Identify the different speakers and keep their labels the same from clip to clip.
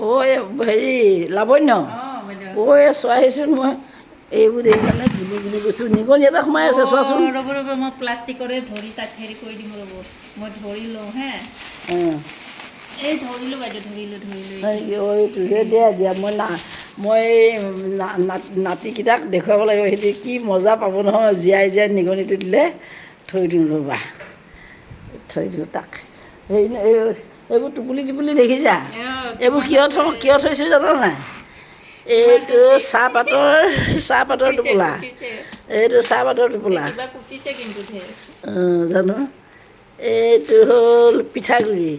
Speaker 1: অ' হেৰি লাৱণ্য
Speaker 2: অঁ
Speaker 1: এই চোৱাহিচোন মই এইবোৰ দেখিছানে ধুলি ধুলি বস্তু নিগনি এটা সোমাই আছে চোৱাচোন
Speaker 2: ৰ'ব ৰ'ব মই প্লাষ্টিকৰে ধৰি তাক হেৰি কৰি দিম ৰ'ব মই ধৰি লওঁ হে
Speaker 1: অঁ
Speaker 2: এই ধৰিলোঁ বাইদেউ ধৰিলোঁ ধৰিলোঁ
Speaker 1: দিয়া দিয়া মই না মই নাতিকেইটাক দেখুৱাব লাগিব সিহঁতি কি মজা পাব নহয় জীয়াই জীয়াই নিগনিটো দিলে থৈ দিওঁ ৰ'বা থৈ দিওঁ তাক হেৰি এই এইবোৰ টোপুলি টোপুলি দেখিছা? এইবোৰ কিয় থওঁ কিয় থৈছোঁ জানো নাই? এইটো চাহপাতৰ চাহপাতৰ টোপোলা। এইটো চাহপাতৰ টোপোলা। জানো? এইটো হ'ল পিঠাগুড়ি।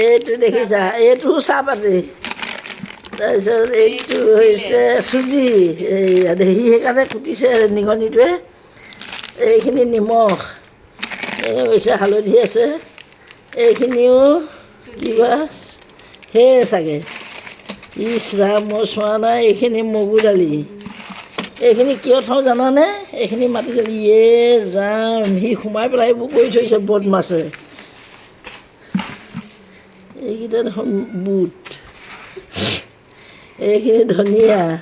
Speaker 1: এইটো দেখিছা? এইটো চাহপাতি। তাৰপিছত এইটো হৈছে চুজি। এইয়া সি সেইকাৰণে কুটিছে নিগনিটোৱে। এইখিনি নিমখ। এই হৈছে হালধি আছে। এইখিনিও কিবা সেয়ে চাগে। ইছ ৰাম, মই চোৱা নাই, এইখিনি মগু দালি। এইখিনি কিয় থওঁ জানানে? এইখিনি মাটি দালি। ইয়ে ৰাম, সি সোমাই পেলাই এইবোৰ কৰি থৈছে বদমাছে। এইকেইটা দেখোন বুট। এইখিনি ধনিয়া।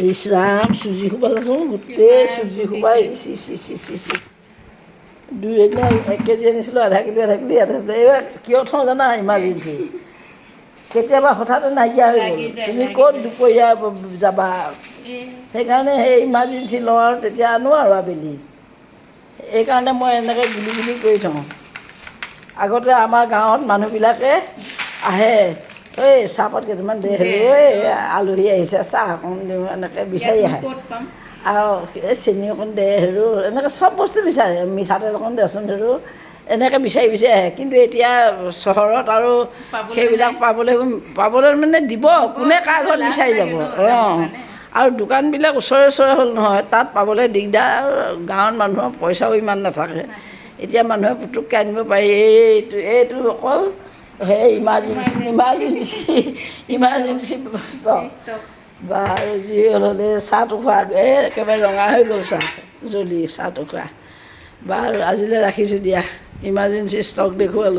Speaker 1: ইছ ৰাম, চুজি সোপা চাচোন গোটেই চুজি সোপা ইচ ইচ ইচ ইচ ইচ ইচ। দুই এদিনা এক কেজি আনিছিলোঁ আধা কিলো আধা কিলো আধা কিলো এইবাৰ কিয় থওঁ জানা? ইমাৰ্জেঞ্চি কেতিয়াবা হঠাতে নাইকিয়া হৈ গ'ল। তুমি ক'ত দুপৰীয়া যাবা?
Speaker 2: এই
Speaker 1: সেইকাৰণে সেই ইমাৰ্জেঞ্চি লওঁ আৰু তেতিয়া আনো আৰু আবেলি। এইকাৰণে মই এনেকৈ গুলি গুলি কৰি থওঁ। আগতে আমাৰ গাঁৱত মানুহবিলাকে আহে ঐ চাহপাত কেইটামান দে হেৰি ঐ আলহী আহিছে চাহ অকণ এনেকৈ বিচাৰি
Speaker 2: ইয়াত
Speaker 1: আহে। আৰু চেনি অকণ দে হেৰো এনেকৈ চব বস্তু বিচাৰে মিঠাতেল অকণ দেচোন হেৰো এনেকৈ বিচাৰি বিচাৰি আহে কিন্তু এতিয়া চহৰত আৰু সেইবিলাক পাবলৈ পাবলৈ মানে দিব কোনে কাৰ ঘৰত বিচাৰি যাব অঁ। আৰু দোকানবিলাক ওচৰে ওচৰে হ'ল নহয় তাত পাবলৈ দিগদাৰ গাঁৱত মানুহৰ পইচাও ইমান নাথাকে এতিয়া মানুহে পুটুককৈ আনিব পাৰি এইটো এইটো অকল সেই ইমাৰ্জেঞ্চি ইমাৰ্জেঞ্চি ইমাৰ্জেঞ্চি
Speaker 2: ষ্টক
Speaker 1: বাৰু যি হ'লে চাহটো খোৱা এই একেবাৰে ৰঙা হৈ গ'ল চাহ। জ্বলি, চাহটো খোৱা। বাৰু আজিলৈ ৰাখিছোঁ দিয়া। Emergency stock দেখুৱালোঁ।